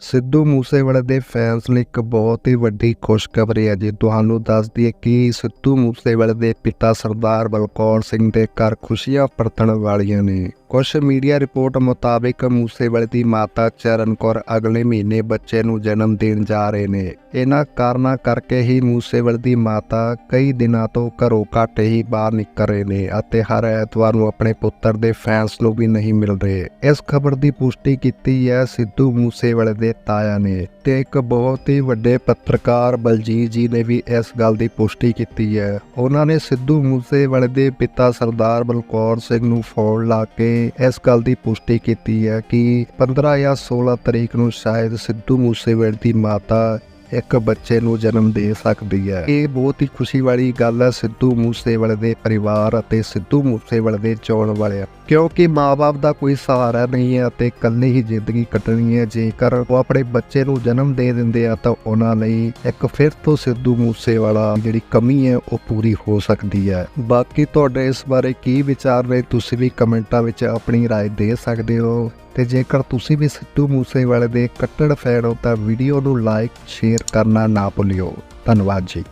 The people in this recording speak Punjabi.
ਸਿੱਧੂ ਮੂਸੇਵਾਲੇ ਦੇ ਫੈਨਸ ਲਈ ਇੱਕ ਬਹੁਤ ਹੀ ਵੱਡੀ ਖੁਸ਼ਖਬਰੀ ਹੈ ਜੀ। ਤੁਹਾਨੂੰ ਦੱਸ ਦਈਏ ਕਿ ਸਿੱਧੂ ਮੂਸੇਵਾਲੇ ਦੇ ਪਿਤਾ ਸਰਦਾਰ ਬਲਕੌਰ ਸਿੰਘ ਦੇ ਘਰ ਖੁਸ਼ੀਆਂ ਪਰਤਣ ਵਾਲੀਆਂ ਨੇ। ਕੁਝ ਮੀਡੀਆ ਰਿਪੋਰਟ ਮੁਤਾਬਿਕ ਮੂਸੇਵਾਲੇ ਦੀ ਮਾਤਾ ਚਰਨ ਕੌਰ ਅਗਲੇ ਮਹੀਨੇ ਬੱਚੇ ਨੂੰ ਜਨਮ ਦੇਣ ਜਾ ਰਹੇ ਨੇ। ਇਹਨਾਂ ਕਾਰਨਾਂ ਕਰਕੇ ਹੀ ਮੂਸੇਵਾਲੇ ਦੀ ਮਾਤਾ ਕਈ ਦਿਨਾਂ ਤੋਂ ਘਰੋਂ ਘੱਟ ਹੀ ਬਾਹਰ ਨਿਕਲ ਰਹੇ ਨੇ ਅਤੇ ਹਰ ਐਤਵਾਰ ਨੂੰ ਆਪਣੇ ਪੁੱਤਰ ਦੇ ਫੈਨਸ ਨੂੰ ਵੀ ਨਹੀਂ ਮਿਲ ਰਹੇ। ਇਸ ਖਬਰ ਦੀ ਪੁਸ਼ਟੀ ਕੀਤੀ ਹੈ ਸਿੱਧੂ ਮੂਸੇਵਾਲੇ ਦੇ ਤਾਇਆ ਨੇ ਤੇ ਇੱਕ ਬਹੁਤ ਹੀ ਵੱਡੇ ਪੱਤਰਕਾਰ ਬਲਜੀਤ ਜੀ ਨੇ ਵੀ ਇਸ ਗੱਲ ਦੀ ਪੁਸ਼ਟੀ ਕੀਤੀ ਹੈ। ਉਹਨਾਂ ਨੇ ਸਿੱਧੂ ਮੂਸੇਵਾਲੇ ਦੇ ਪਿਤਾ ਸਰਦਾਰ ਬਲਕੌਰ ਸਿੰਘ ਨੂੰ ਫੋਨ ਲਾ ਕੇ ਇਸ ਗੱਲ ਦੀ ਪੁਸ਼ਟੀ ਕੀਤੀ ਹੈ ਕਿ 15 ਜਾਂ 16 ਤਰੀਕ ਨੂੰ ਸ਼ਾਇਦ ਸਿੱਧੂ ਮੂਸੇਵਾਲੇ ਦੀ ਮਾਤਾ ਇੱਕ ਬੱਚੇ ਨੂੰ ਜਨਮ ਦੇ ਸਕਦੀ ਹੈ ਇਹ ਬਹੁਤ ਹੀ ਖੁਸ਼ੀ ਵਾਲੀ ਗੱਲ ਹੈ ਸਿੱਧੂ ਮੂਸੇਵਾਲੇ ਦੇ ਪਰਿਵਾਰ ਅਤੇ ਸਿੱਧੂ ਮੂਸੇਵਾਲੇ ਦੇ ਚਾਹਣ ਵਾਲਿਆਂ ਕਿਉਂਕਿ ਮਾਪੇ ਦਾ ਕੋਈ ਸਹਾਰਾ ਨਹੀਂ ਹੈ ਅਤੇ ਇਕੱਲੇ ਹੀ ਜ਼ਿੰਦਗੀ ਕੱਟਣੀ ਹੈ ਜੇਕਰ ਉਹ ਆਪਣੇ ਬੱਚੇ ਨੂੰ ਜਨਮ ਦੇ ਦਿੰਦੇ ਆ ਤਾਂ ਉਹਨਾਂ ਲਈ ਇੱਕ ਫਿਰ ਤੋਂ ਸਿੱਧੂ ਮੂਸੇਵਾਲਾ ਜਿਹੜੀ ਕਮੀ ਹੈ ਉਹ ਪੂਰੀ ਹੋ ਸਕਦੀ ਹੈ ਬਾਕੀ ਤੁਹਾਡੇ ਇਸ ਬਾਰੇ ਕੀ ਵਿਚਾਰ ਨੇ ਤੁਸੀਂ ਵੀ ਕਮੈਂਟਾਂ ਵਿੱਚ ਆਪਣੀ رائے ਦੇ ਸਕਦੇ ਹੋ ਤੇ ਜੇਕਰ ਤੁਸੀਂ ਵੀ ਸਿੱਧੂ ਮੂਸੇਵਾਲੇ ਦੇ ਕੱਟੜ ਫੈਨ ਹੋ ਤਾਂ ਵੀਡੀਓ ਨੂੰ ਲਾਈਕ ਸ਼ੇਅਰ ਕਰਨਾ ਨਾ ਭੁੱਲਿਓ। ਧੰਨਵਾਦ ਜੀ।